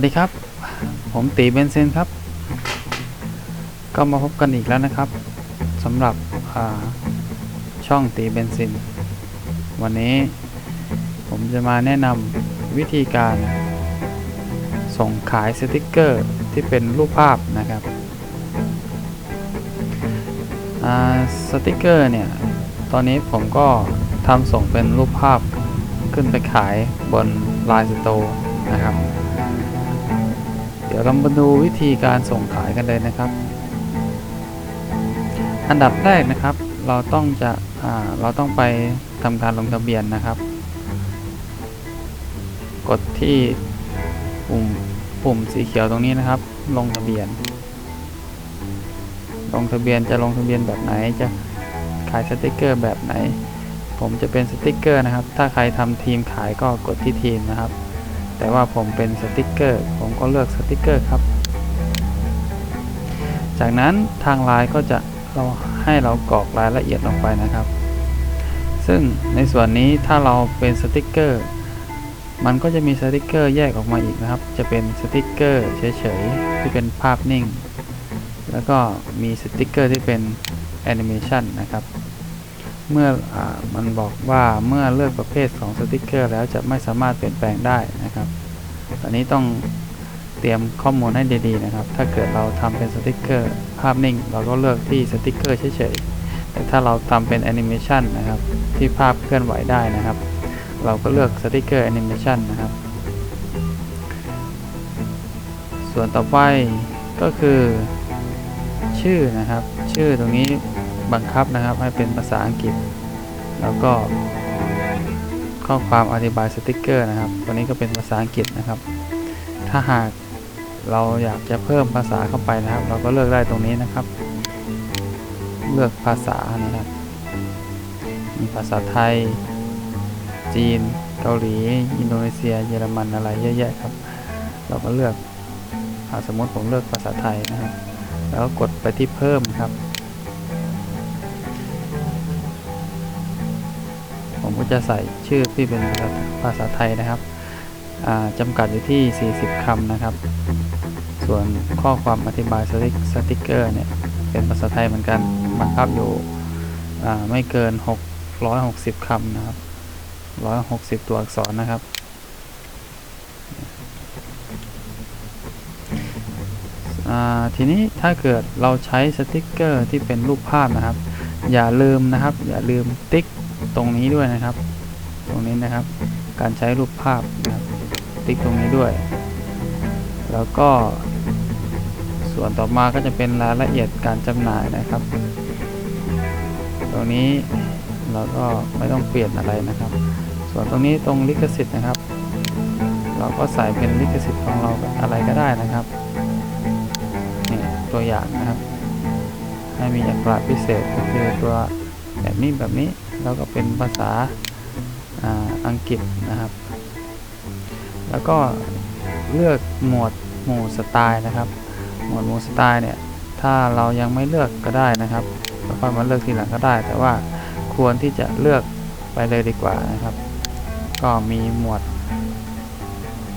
วัสดีครับ ผมตีเบนซินครับ ก็มาพบกันอีกแล้วนะครับสำหรับช่องตีเบนซิน วันนี้ผมจะมาแนะนำวิธีการ ส่งขายสติกเกอร์ที่เป็นรูปภาพนะครับสติกเกอร์เนี่ย ตอนนี้ผมก็ทำส่งเป็นรูปภาพขึ้นไปขายบน Line Store นะครับ เดี๋ยวเรามาดูวิธีการส่งขายกันเลยนะครับ อันดับแรกนะครับ เราต้องจะเราต้องไปทำการลงทะเบียนนะครับ กดที่ปุ่มปุ่มสีเขียวตรงนี้นะครับ ลงทะเบียน ลงทะเบียนจะลงทะเบียนแบบไหนจะขายสติกเกอร์แบบไหน ผมจะเป็นสติกเกอร์นะครับ ถ้าใครทำทีมขายก็กดที่ทีมนะครับ แต่ว่าผมเป็นสติกเกอร์ ผมก็เลือกสติกเกอร์ครับ จากนั้นทางลน์ก็จะเราให้เรากรอกรายละเอียดลงไปนะครับ ซึ่งในส่วนนี้ถ้าเราเป็นสติกเกอร์ มันก็จะมีสติกเกอร์แยกออกมาอีกนะครับ จะเป็นสติกเกอร์เฉยๆที่เป็นภาพนิ่ง แล้วก็มีสติกเกอร์ที่เป็นแอนิเมชันนะครับ เมื่ออมันบอกว่าเมื่อเลือกประเภทของสติกเกอร์แล้วจะไม่สามารถเปลี่ยนแปลงได้นะครับ ตอนนี้ต้องเตรียมข้อมูลให้ดีๆนะครับ ถ้าเกิดเราทำเป็นสติกเกอร์ภาพนิ่ง เราก็เลือกที่สติกเกอร์เฉยๆ แต่ถ้าเราทำเป็นแอนิเมชันนะครับ ที่ภาพเคลื่อนไหวได้นะครับ เราก็เลือกสติกเกอร์แอนิเมชันนะครับ ส่วนต่อไปก็คือชื่อนะครับ ชื่อตรงนี้ บังคับนะครับให้เป็นภาษาอังกฤษ แล้วก็ ข้อความอธิบายสติกเกอร์นะครับตัวนี้ก็เป็นภาษาอังกฤษนะครับ ถ้าหากเราอยากจะเพิ่มภาษาเข้าไปนะครับ เราก็เลือกได้ตรงนี้นะครับ เลือกภาษานะครับ มีภาษาไทย จีน เกาหลี อินโดนีเซีย เยอรมันอะไรเยอะแยะครับ เราก็เลือกอาสมมติผมเลือกภาษาไทยนะครับ แล้วกดไปที่เพิ่มครับ ผมก็จะใส่ชื่อที่เป็นภาษาาษาไทยนะครับจำกัดอยู่ที่ 40 คำนะครับ ส่วนข้อความอธิบายสติสติกเกอร์เนี่ยเป็นภาษาไทยเหมือนกันบังคับอยู่ไม่เกิน 660 คำนะครับ 160 ตัวอักษรนะครับ ทีนี้ถ้าเกิดเราใช้สติกเกอร์ที่เป็นรูปภาพนะครับ อย่าลืมนะครับ อย่าลืมติ๊ก ตรงนี้ด้วยนะครับ ตรงนี้นะครับ การใช้รูปภาพนะครับติ๊กตรงนี้ด้วย แล้วก็ ส่วนต่อมาก็จะเป็นรายละเอียดการจำหน่ายนะครับ ตรงนี้เราก็ไม่ต้องเปลี่ยนอะไรนะครับ ส่วนตรงนี้ตรงลิขสิทธิ์นะครับ เราก็ใส่เป็นลิขสิทธิ์ของเราอะไรก็ได้นะครับนี่ตัวอย่างนะครับ ให้มีอักขระพิเศษก็คือตัวแบบนี้แบบนี้ แล้วก็เป็นภาษาอังกฤษนะครับ แล้วก็เลือกหมวดหมู่สไตล์นะครับ หมวดหมู่สไตล์เนี่ยถ้าเรายังไม่เลือกก็ได้นะครับแล้วค่อยมาเลือกทีหลังก็ได้ แต่ว่าควรที่จะเลือกไปเลยดีกว่านะครับ ก็มีหมวด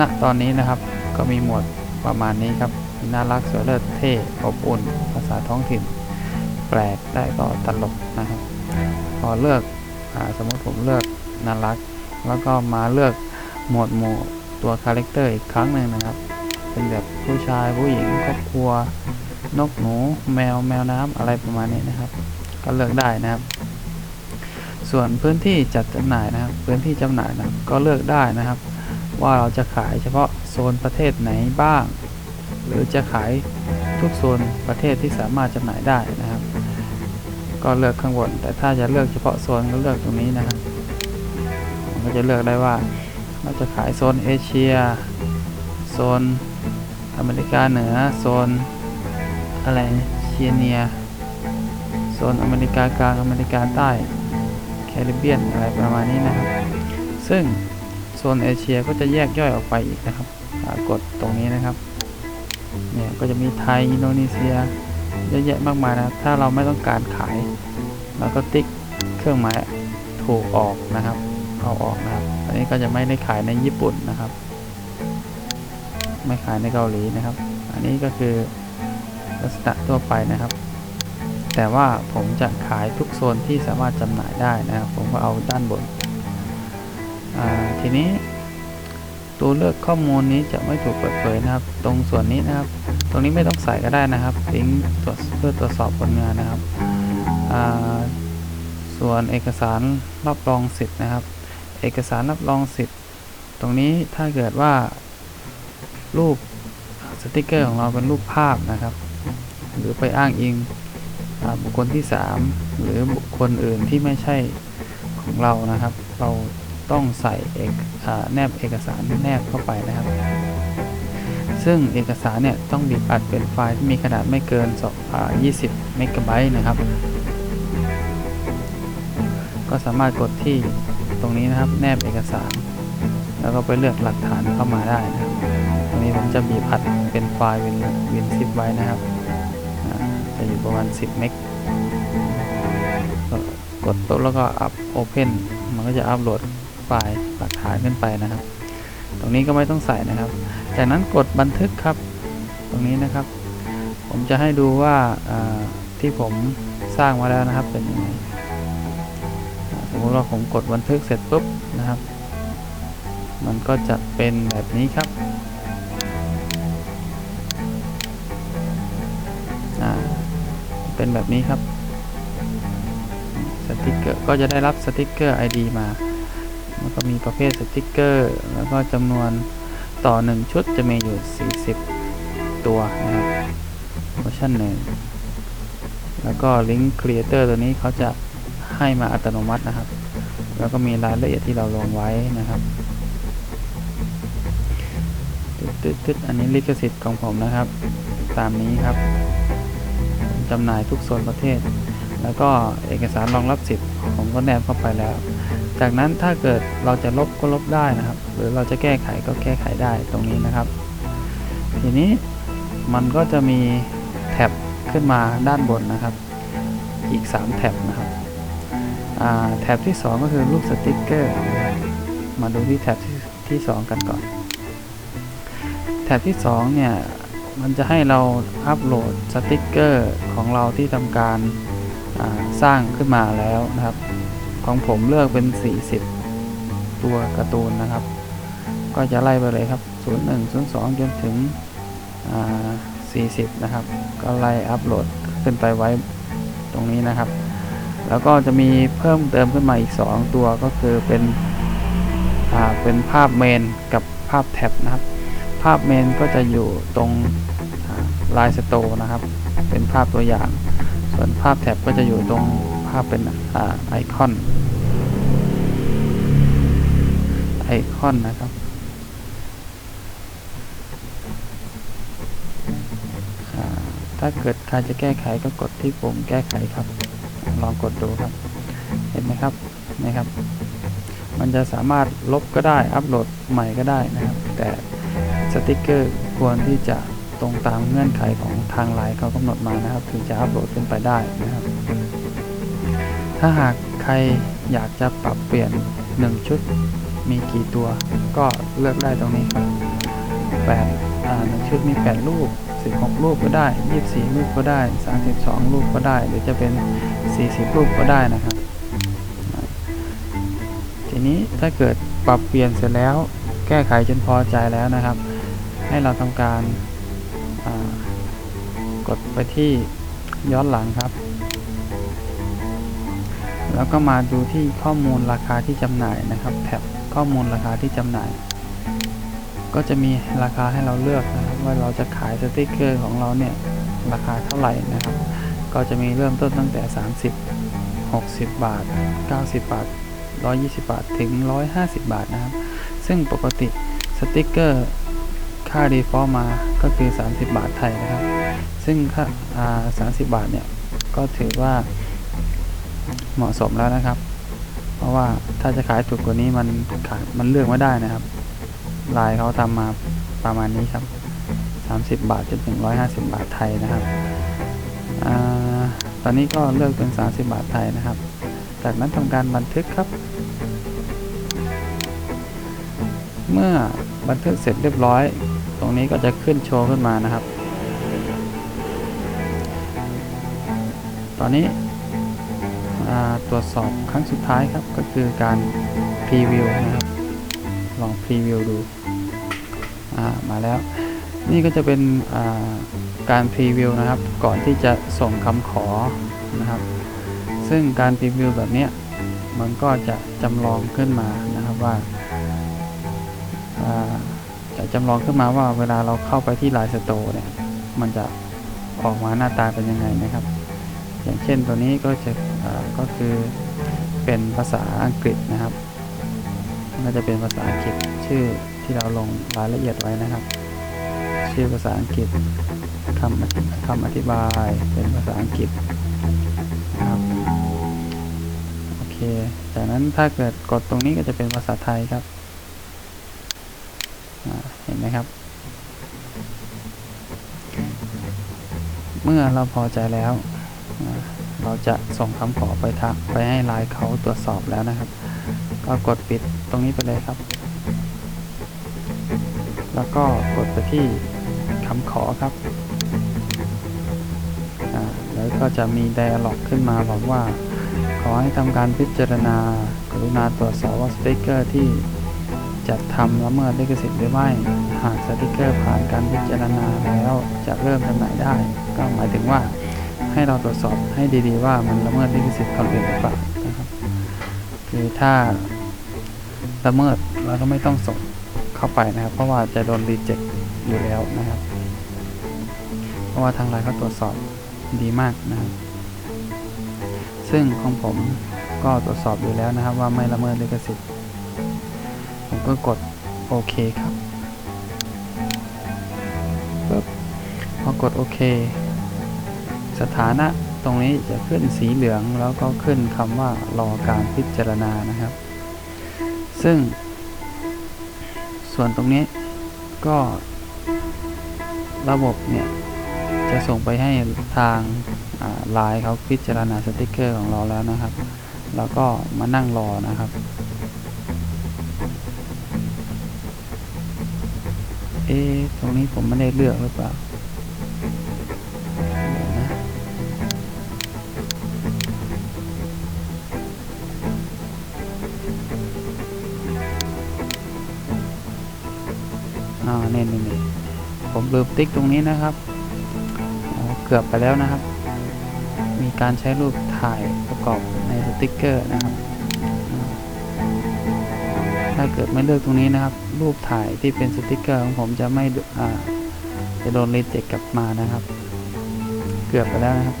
ณตอนนี้นะครับ ก็มีหมวดประมาณนี้ครับน่ารักสวยเลิศเท่อบอุ่น ภาษาท้องถิ่น แปลกได้ก็ตลกนะครับ พอเลือก สมมติผมเลือกน่ารัก แล้วก็มาเลือกหมวดหมู่ตัวคาแรคเตอร์อีกครั้งหนึ่งนะครับ เป็นแบบผู้ชายผู้หญิงครอบครัวนกหนูแมวแมวน้ำอะไรประมาณนี้นะครับ ก็เลือกได้นะครับ ส่วนพื้นที่จัดจำหน่ายนะครับ พื้นที่จำหน่ายนะก็เลือกได้นะครับ ว่าเราจะขายเฉพาะโซนประเทศไหนบ้าง หรือจะขายทุกโซนประเทศที่สามารถจำหน่ายได้นะ ก็เลือกข้างบน แต่ถ้าจะเลือกเฉพาะโซนก็เลือกตรงนี้นะครับผมก็จะเลือกได้ว่าเราจะขายโซนเอเชีย โซนอเมริกาเหนือ โซนอะไรเชียเนีย โซนอเมริกากลางอเมริกาใต้ แคริบเบียนอะไรประมาณนี้นะครับ ซึ่งโซนเอเชียก็จะแยกย่อยออกไปอีกนะครับกดตรงนี้นะครับ เนี่ยก็จะมีไทย อินโดนีเซีย เยอะแยะมากมายนะ ถ้าเราไม่ต้องการขายเราก็ติ๊กเครื่องหมายถูกออกนะครับเอาออกนะครับ อันนี้ก็จะไม่ได้ขายในญี่ปุ่นนะครับ ไม่ขายในเกาหลีนะครับ อันนี้ก็คือลักษณะทั่วไปนะครับ แต่ว่าผมจะขายทุกโซนที่สามารถจำหน่ายได้นะครับ ผมก็เอาด้านบน ทีนี้ตัวเลือกข้อมูลนี้จะไม่ถูกเปิดเผยนะครับ ตรงส่วนนี้นะครับ ตรงนี้ไม่ต้องใส่ก็ได้นะครับลิงตรวจเพื่อตรวจสอบผลงานนะครับ ส่วนเอกสารรับรองสิทธิ์นะครับ เอกสารรับรองสิทธิ์ ตรงนี้ถ้าเกิดว่า รูปสติกเกอร์ของเราเป็นรูปภาพนะครับ หรือไปอ้างอิงอบุคคลที่ 3 หรือบุคคลอื่นที่ไม่ใช่ของเรานะครับ เราต้องใส่เอกแนบเอกสารแนบเข้าไปนะครับ ซึ่งเอกสารเนี่ยต้องบีบอัดเป็นไฟล์ที่มีขนาดไม่เกิน20เมกะไบต์นะครับ ก็สามารถกดที่ตรงนี้นะครับ แนบเอกสาร แล้วก็ไปเลือกหลักฐานเข้ามาได้นะครับตรงนี้ผมจะบีบอัดเป็นไฟล์วินวินซิปไว้นะครับอ่าจะอยู่ประมาณ 10 เมกก็กดปุ๊บแล้วก็อัพโอเพนมันก็จะอัพโหลดไฟล์หลักฐานขึ้นไปนะครับ ตรงนี้ก็ไม่ต้องใส่นะครับ จากนั้นกดบันทึกครับ ตรงนี้นะครับ ผมจะให้ดูว่าาที่ผมสร้างมาแล้วนะครับเป็นยังไงอ่าสมมติว่าผมกดบันทึกเสร็จปุ๊บนะครับ มันก็จะเป็นแบบนี้ครับเป็นแบบนี้ครับสติกเกอร์ก็จะได้รับสติกเกอร์ ID มา แล้วก็มีประเภทสติกเกอร์ แล้วก็จำนวน ต่อ 1 ชุดจะมีอยู่ 40 ตัวนะครับเวอร์ชันหนึ่งแล้วก็ลิงก์ครีเอเตอร์ตัวนี้เขาจะให้มาอัตโนมัตินะครับ แล้วก็มีรายละเอียดที่เราลงไว้นะครับตึ๊ดตึ๊ดๆๆอันนี้ลิขสิทธิ์ของผมนะครับ ตามนี้ครับจำหน่ายทุกโซนประเทศ แล้วก็เอกสารรองรับสิทธิ์ผมก็แนบเข้าไปแล้ว จากนั้นถ้าเกิดเราจะลบก็ลบได้นะครับ หรือเราจะแก้ไขก็แก้ไขได้ตรงนี้นะครับ ทีนี้มันก็จะมีแท็บขึ้นมาด้านบนนะครับ อีก 3 แท็บนะครับแท็บที่ 2 ก็คือรูปสติกเกอร์ มาดูที่แท็บที่ที่ 2 กันก่อน แท็บที่ 2 เนี่ย มันจะให้เราอัปโหลดสติกเกอร์ของเราที่ทำการสร้างขึ้นมาแล้วนะครับ ของผมเลือกเป็น 40 ตัวการ์ตูนนะครับ ก็จะไล่ไปเลยครับ 01 02 จนถึง 40 นะครับ ก็ไล่อัปโหลดขึ้นไปไว้ตรงนี้นะครับ แล้วก็จะมีเพิ่มเติมขึ้นมาอีก 2 ตัวก็คือเป็นเป็นภาพเมนกับภาพแท็บนะครับ ภาพเมนก็จะอยู่ตรงลายสโตนะครับ เป็นภาพตัวอย่าง ส่วนภาพแท็บก็จะอยู่ตรงภาพเป็นอไอคอน ไอคอนนะครับ ถ้าเกิดใครจะแก้ไขก็กดที่ปุ่มแก้ไขครับ ลองกดดูครับ เห็นไหมครับนะครับ มันจะสามารถลบก็ได้ อัปโหลดใหม่ก็ได้นะครับ แต่สติกเกอร์ควรที่จะตรงตามเงื่อนไขของทางไลน์เขากำหนดมานะครับ ถึงจะอัปโหลดขึ้นไปได้นะครับ ถ้าหากใครอยากจะปรับเปลี่ยน 1 ชุด มีกี่ตัวก็เลือกได้ตรงนี้ครับ8อ่าหนึ่งชุดมี 8 รูป 16 รูปก็ได้ 24 รูปก็ได้ 32 รูปก็ได้ หรือจะเป็น 40 รูปก็ได้นะครับ ทีนี้ถ้าเกิดปรับเปลี่ยนเสร็จแล้ว แก้ไขจนพอใจแล้วนะครับ ให้เราทำการกดไปที่ย้อนหลังครับ แล้วก็มาดูที่ข้อมูลราคาที่จำหน่ายนะครับแท็บ ข้อมูลราคาที่จำหน่าย ก็จะมีราคาให้เราเลือกนะครับว่าเราจะขายสติกเกอร์ของเราเนี่ยราคาเท่าไหร่นะครับ ก็จะมีเริ่มต้นตั้งแต่ 30 60 บาท 90 บาท 120 บาทถึง 150 บาทนะครับ ซึ่งปกติสติกเกอร์ค่า default มาก็คือ 30 บาทไทยนะครับ ซึ่งค่าอ่า30 บาทเนี่ยก็ถือว่าเหมาะสมแล้วนะครับ เพราะว่าถ้าจะขายถูกกว่านี้มันขายมันเลือกไม่ได้นะครับ ลายเขาทำมาประมาณนี้ครับ 30 บาทจนถึง150 บาทไทยนะครับอตอนนี้ก็เลือกเป็น 30 บาทไทยนะครับ จากนั้นทำการบันทึกครับ เมื่อบันทึกเสร็จเรียบร้อย ตรงนี้ก็จะขึ้นโชว์ขึ้นมานะครับ ตอนนี้ ตรวจสอบครั้งสุดท้ายครับ ก็คือการพรีวิวนะครับ ลองพรีวิวดูมาแล้ว นี่ก็จะเป็นการพรีวิวนะครับ ก่อนที่จะส่งคำขอนะครับ ซึ่งการพรีวิวแบบนี้มันก็จะจำลองขึ้นมานะครับว่าจะจำลองขึ้นมาว่าเวลาเราเข้าไปที่ Line Store เนี่ย มันจะออกมาหน้าตาเป็นยังไงนะครับ เช่นตัวนี้ก็จะก็คือเป็นภาษาอังกฤษนะครับก็จะเป็นภาษาอังกฤษชื่อที่เราลงรายละเอียดไว้นะครับ ชื่อภาษาอังกฤษคำคำอธิบายเป็นภาษาอังกฤษนะครับโอเค จากนั้นถ้าเกิดกดตรงนี้ก็จะเป็นภาษาไทยครับเห็นไหมครับ เมื่อเราพอใจแล้ว เราจะส่งคำขอไปทักไปให้ไลน์เขาตรวจสอบแล้วนะครับ ก็กดปิดตรงนี้ไปเลยครับ แล้วก็กดไปที่คำขอครับแล้วก็จะมี dialog ขึ้นมาบอกว่า ขอให้ทำการพิจารณา กรุณาตรวจสอบว่าสติกเกอร์ที่จัดทำละเมิดลิขสิทธิ์หรือไม่ หากสติกเกอร์ผ่านการพิจารณาแล้วจะเริ่มจำหน่ายได้ ก็หมายถึงว่า ให้เราตรวจสอบให้ดีๆว่ามันละเมิดลิขสิทธิ์คนอื่นหรือเปล่านะครับคือถ้าละเมิดเราก็ไม่ต้องส่งเข้าไปนะครับ เพราะว่าจะโดนรีเจ็คอยู่แล้วนะครับ เพราะว่าทางไลน์เขาตรวจสอบดีมากนะครับ ซึ่งของผมก็ตรวจสอบอยู่แล้วนะครับ ว่าไม่ละเมิดลิขสิทธิ์ผมก็กดโอเคครับปึ๊บพอกดโอเค สถานะตรงนี้จะขึ้นสีเหลืองแล้วก็ขึ้นคำว่ารอการพิจารณานะครับ ซึ่ง ส่วนตรงนี้ก็ระบบเนี่ยจะส่งไปให้ทางไลน์เขาพิจารณาสติกเกอร์ของเราแล้วนะครับ แล้วก็มานั่งรอนะครับ เอ๊ตรงนี้ผมไม่ได้เลือกหรือเปล่า อ่าเนี่ยนี่นี่ผมลืมติ๊กตรงนี้นะครับเกือบไปแล้วนะครับ มีการใช้รูปถ่ายประกอบในสติ๊กเกอร์นะครับ ถ้าเกิดไม่เลือกตรงนี้นะครับ รูปถ่ายที่เป็นสติ๊กเกอร์ของผมจะไม่อ่าจะโดนรีเจ็คกลับมานะครับ เกือบไปแล้วนะครับ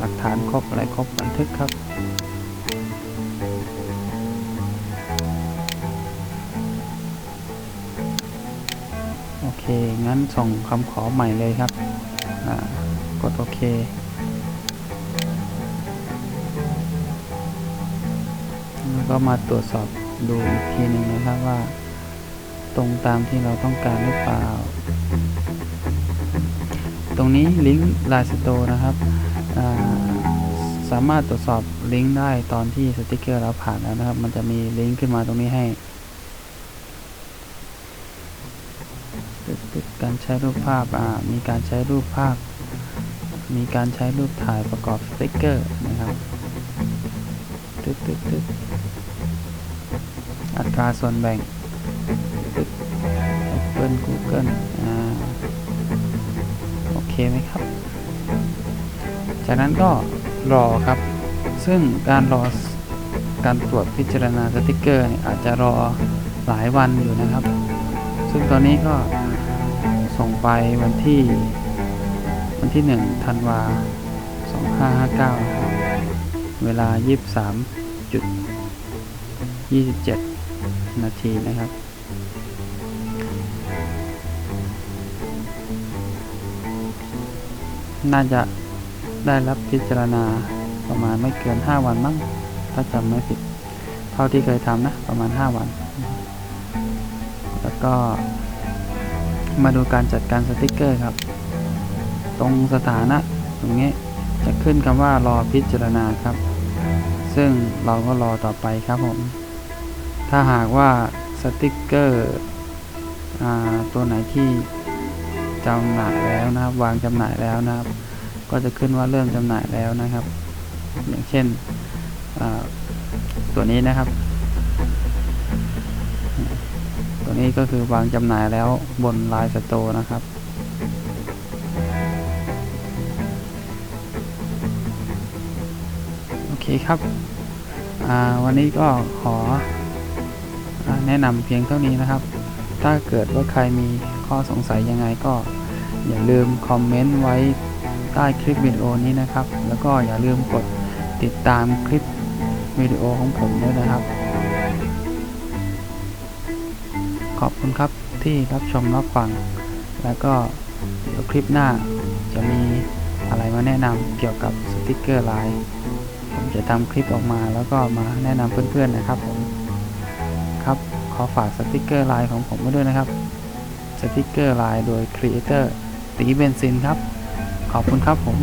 หลักฐานครบอะไรครบบันทึกครับ เคงั้นส่งคำขอใหม่เลยครับกดโอเคแล้วก็มาตรวจสอบดูอีกทีหนึ่งนะครับว่า ตรงตามที่เราต้องการหรือเปล่า ตรงนี้ลิงก์ Line Store นะครับาสามารถตรวจสอบลิงก์ได้ตอนที่สติกเกอร์เราผ่านแล้วนะครับ มันจะมีลิงก์ขึ้นมาตรงนี้ให้ตึ๊ดตึ๊ด การใช้รูปภาพอ่ามีการใช้รูปภาพ มีการใช้รูปถ่ายประกอบสติกเกอร์นะครับตึ๊ดตึ๊ดตึ๊ดอัตราส่วนแบ่งตึ๊ด Apple Google อ่าโอเคไหมครับ จากนั้นก็รอครับ ซึ่งการรอการตรวจพิจารณาสติกเกอร์เนี่ยอาจจะรอหลายวันอยู่นะครับ ซึ่งตอนนี้ก็ ส่งไปวันที่ วันที่1ธันวา2559นะครับเวลา 23จุด27 นาทีนะครับ น่าจะได้รับพิจารณาประมาณไม่เกิน 5 วันมั้งถ้าจำไม่ผิด เท่าที่เคยทำนะ ประมาณ 5 วัน แล้วก็ มาดูการจัดการสติกเกอร์ครับ ตรงสถานะตรงนี้จะขึ้นคำว่ารอพิจารณาครับ ซึ่งเราก็รอต่อไปครับผม ถ้าหากว่าสติกเกอร์อตัวไหนที่จำหน่ายแล้วนะครับ วางจำหน่ายแล้วนะครับ ก็จะขึ้นว่าเริ่มจำหน่ายแล้วนะครับ อย่างเช่นตัวนี้นะครับ ตัวนี้ก็คือวางจำหน่ายแล้วบน Line Store นะครับ โอเคครับ วันนี้ก็ขออแนะนำเพียงเท่านี้นะครับ ถ้าเกิดว่าใครมีข้อสงสัยยังไงก็อย่าลืมคอมเมนต์ไว้ใต้คลิปวิดีโอนี้นะครับ แล้วก็อย่าลืมกดติดตามคลิปวิดีโอของผมด้วยนะครับ ขอบคุณครับที่รับชมรับฟัง แล้วก็เดี๋ยวคลิปหน้าจะมีอะไรมาแนะนำเกี่ยวกับสติกเกอร์ไลน์ผมจะทำคลิปออกมาแล้วก็มาแนะนำเพื่อนๆนะครับผมครับขอฝากสติกเกอร์ไลน์ของผมไว้ด้วยนะครับสติกเกอร์ไลน์โดยครีเอเตอร์ตีเบนซินครับ ขอบคุณครับผม